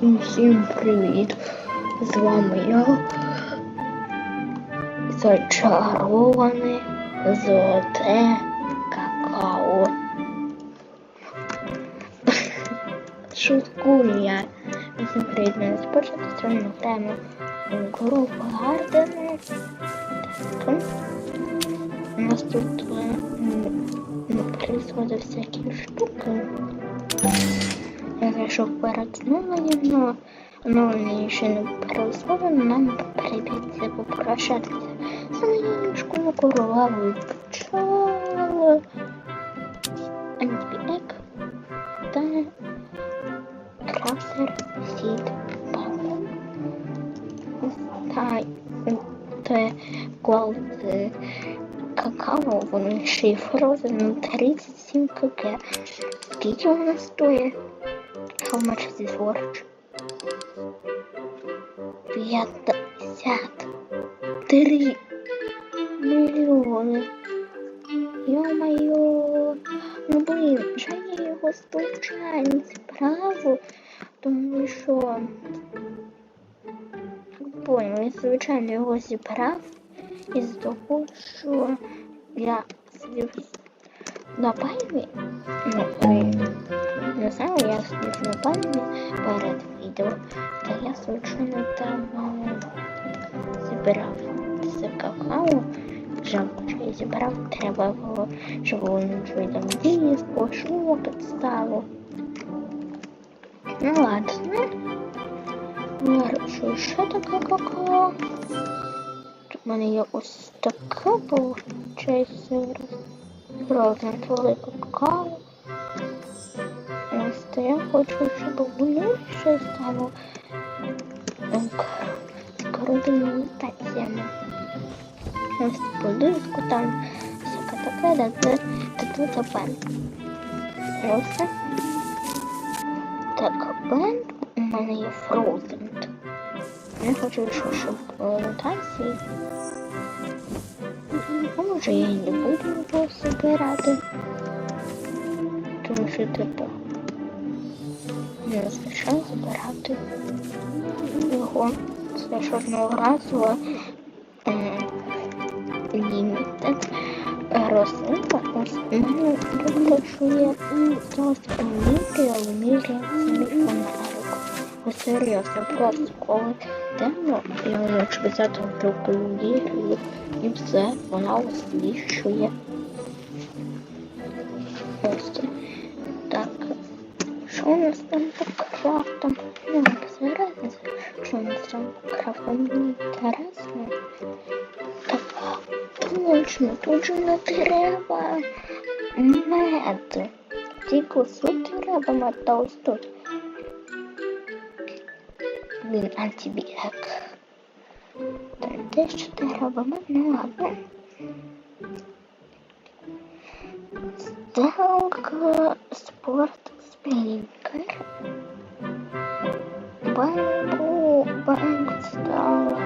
Всім привіт! З вами я. Зачароване золоте какао. Шуткую я. Всім привіт, мене спочатку сторону тему гру Гардена. У нас тут е, происходят всякі штуки. Я зайшов перед зновленням, но оновлення ще не происходило, нам прийдеться попрощатися з моєю школою королевою пчоли, антибіек та крафтер сід пау. Та те голд е, какао, воно ще й фрозен 37 кг. Скільки воно стоїть? How much is this worth? 53 мільйони. Йо-моє, ну блин, жаль я його случайно справу, тому що понял, я звичайно його зібрав із того, що я сидів на пальмі, не знаю, я на пальмі перед відео, та я случайно там збирав це какао. Жалко, що я зібрав, треба було, щоб воно там діє, пошло, підстало. Ну ладно. Вирішую, що таке какао. Тут в мене є ось таке, виходить, зараз. Велике какао. То я хочу, щоб воно ще стало скоробними імітаціями. Ось подушку там всяке таке, да це тут запен. Ось. Так, бенд у мене є Frozen. Я хочу, щоб, мутації. А може я і не буду його збирати. Тому що типу не звичайно збирати його. Ж одного разу лімітед рослинка. Ось мене що є зараз поміряю, але міряю фонарик. Ось серйозно, просто коли темно, я можу взяти в руку лірію і все, вона освіщує. Нас крафтам? Ну, без що у нас крафтам мені. Так, точно, тут же не треба мед. Тільки тут треба мед, та ось тут. Він антибіок. Там те, що треба мед, ну ладно. Так, спорт спінкер. Бамбу, бамбу стала.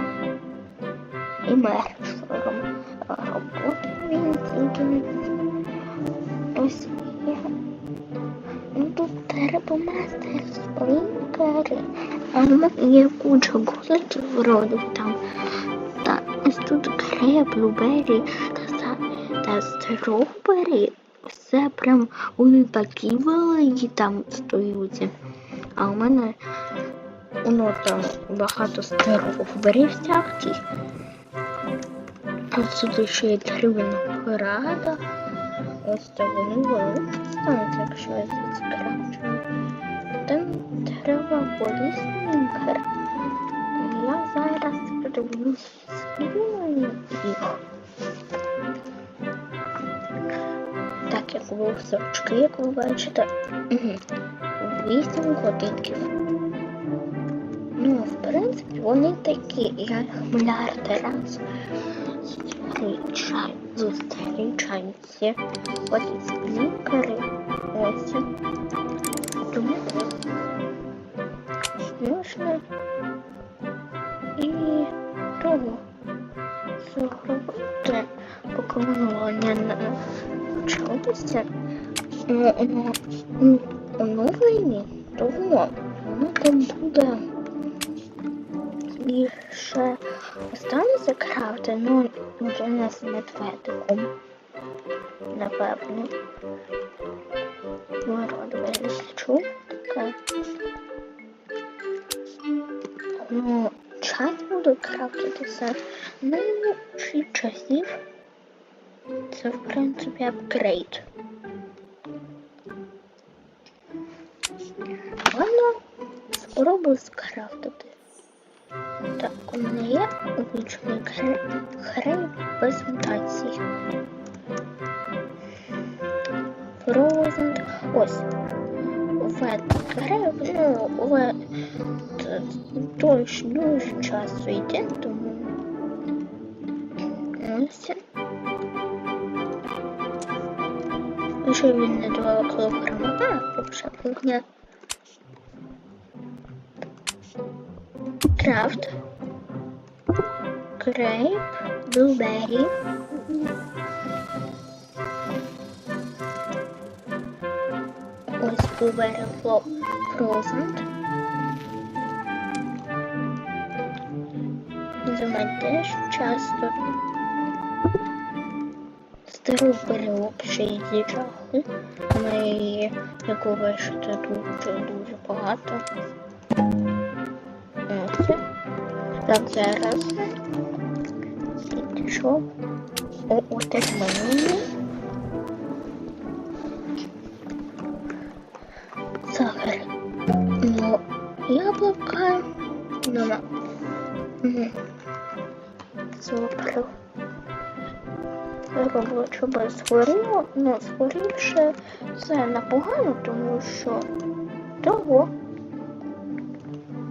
І мершером роботи він тільки ось є. Ну тут треба мастер спринкери. А є куча голочів вроду там. Та ось тут креп, блубері та, та стробері. Все прям вони такі великі там стоють. А у мене воно там багато стробері всяких. Ось тут ще є деревина рада. Ось так вони великі стануть, якщо я заскрачу. Там треба полісненькер. Я зараз подивлюсь скільки їх. Так, як було сорочки, як ви бачите. Угу. 8 годинків. Ну, в принципі, вони такі, я їх мільярди раз зустрічаю, зустрічаються. Ось спікери, ось. Тому можна і того зробити поклонування на почалося. Ну, ну, ну, оновлені того воно там буде більше останеться крафти, ну вже не з медведиком. Напевно. Я таке. Ну, час буду крафтитися. Ну, 6 часів. Це, в принципі, апгрейд. Ладно, спробую скрафтити. Так, у мене є обичний хрей без мутацій. Frozen. Ось. Вет греб, ну, вет дуже дуже часу йде, тому ось. Що він не 2 кілограма, а, вже кухня. Крафт. Крейп, блубері. Ось блубері фрозент. Зима теж часто. Стару ще й діджахи. Ми яку вишити дуже-дуже багато. Ось. Так, зараз. Пішов. О, отак мені. Сахар. Ну, яблука. Нема. Угу. Супер. Роблю, щоб згоріло. Ну, скоріше це непогано, тому що того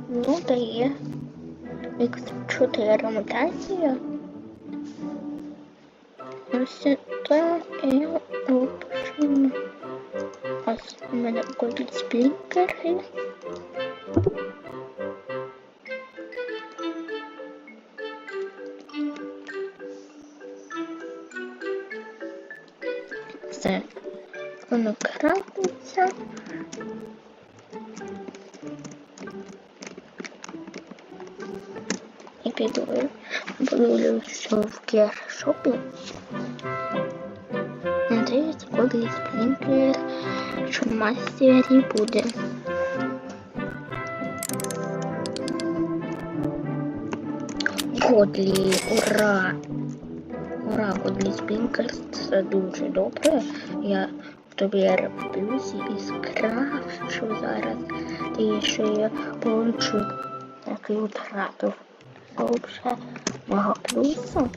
ну дає X4 мутація. Ось це я опишу. Ось у мене будуть сплінкери. Все. Воно крапиться. І піду подивлюся в кешопі. Надеюсь, коли сплінкер, що мастері буде. Годлі, ура! Ура, Годлі Спінкер, це дуже добре. Я в тобі плюсі і скрафчу зараз. І ще я получу такий втратив. Лучше мого плюсу.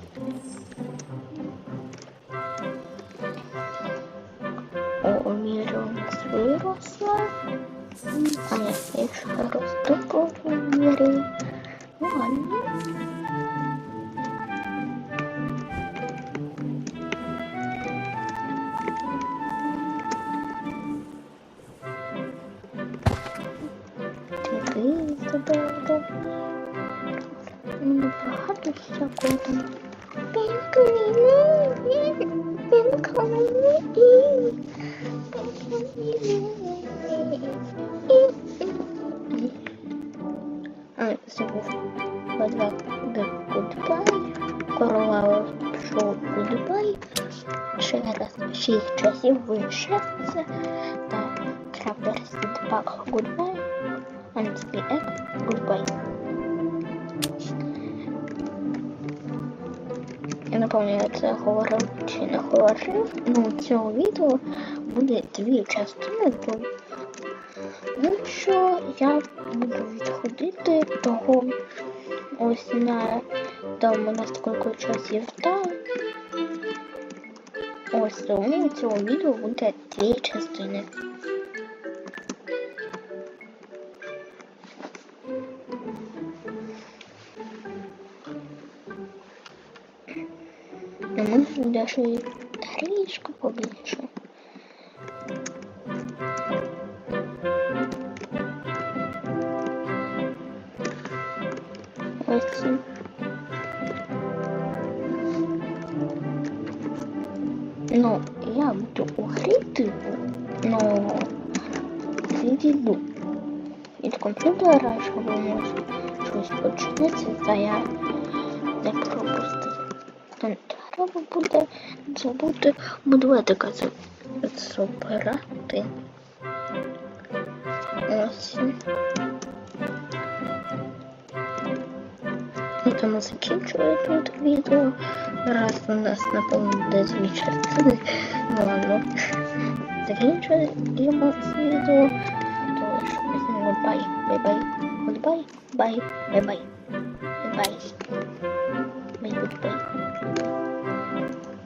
О, мірі у нас виросла. А я ще росту по Ну Ладно. А, забув. Вода буде гудбай. Королева пішов гудбай. Ще раз шість часів вище це. Так, крапер сідбак гудбай. Анспі ек гудбай. Я не пам'ятаю, це говорив чи не говорив. Ну, цього відео буде дві частини, тому що я буду відходити того ось на там у нас скільки часів там. Ось тому цього відео буде дві частини. Даже трішки побільше. Ось ці. Ну, я буду у грі типу, ну, відійду від комп'ютера, щоб може щось почнеться, та я не пропустив. Треба буде забути будветика забирати. Ось. На тому закінчую тут відео. Раз у нас напевно буде дві частини. Ну ладно. Закінчуємо відео. То що Goodbye. Bye-bye. Goodbye. Bye. Bye-bye. Bye-bye. Bye-bye.